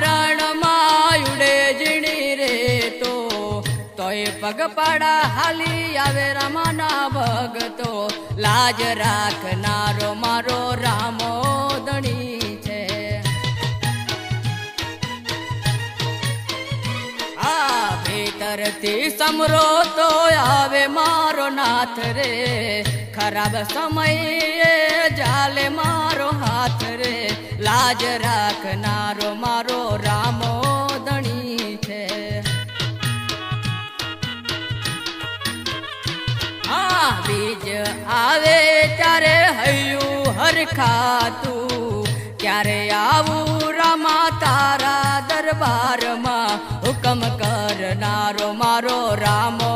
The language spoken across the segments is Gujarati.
મારણ માયુડે જીણી રે તો તોય પગપાડા હાલી આવે રામાના ભગતો લાજ રાખનારો મારો રામો દણી છે. આ ભીતરથી સમરો તો આવે મારો નાથ રે. ખરાબ સમયે જાલે મારો હાથ રે. લાજ રાખનારો મારો રામો ધણી છે. આ બીજ આવે ત્યારે હૈયું હરખાતું. ક્યારે આવું રામા તારા દરબારમાં હુકમ કરનારો મારો રામો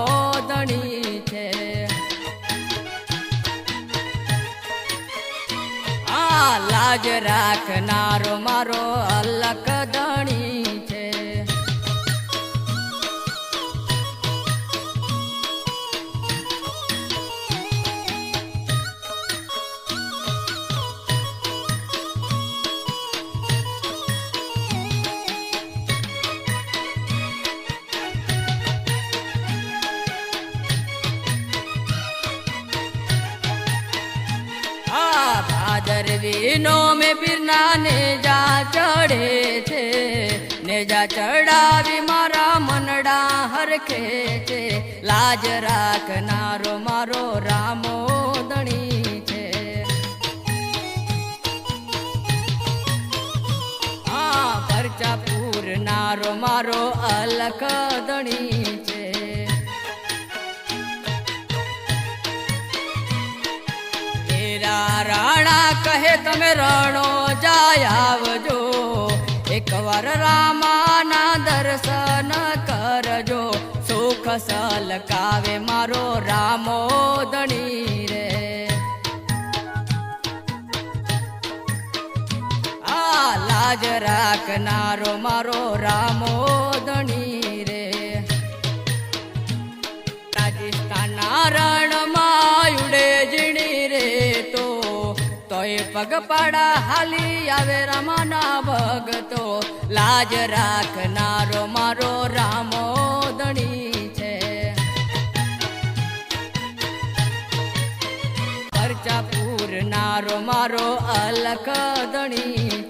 લાજ રાખનારો મારો અલક ભાદરવીનો મે પીરના નેજા ચડે છે. નેજા ચડાવી મારા મનડા હરખે છે. લાજ રાખનારો મારો રામો દણી છે. આ પરચા પૂરનારો મારો અલખ દણી છે. કહે તમે રણો જાય આવજો. એકવાર રામાના દર્શન કરજો. સુખ સલકાવે મારો રામો ધણી રે. આ લાજ રાખનારો મારો રામો ધણી રે. રાજસ્થાનના રણમાં પગપાળા હાલી આવે રામાના ભગતો લાજ રાખનારો મારો રામો ધણી છે. પરચા પૂરનારો મારો અલખ ધણી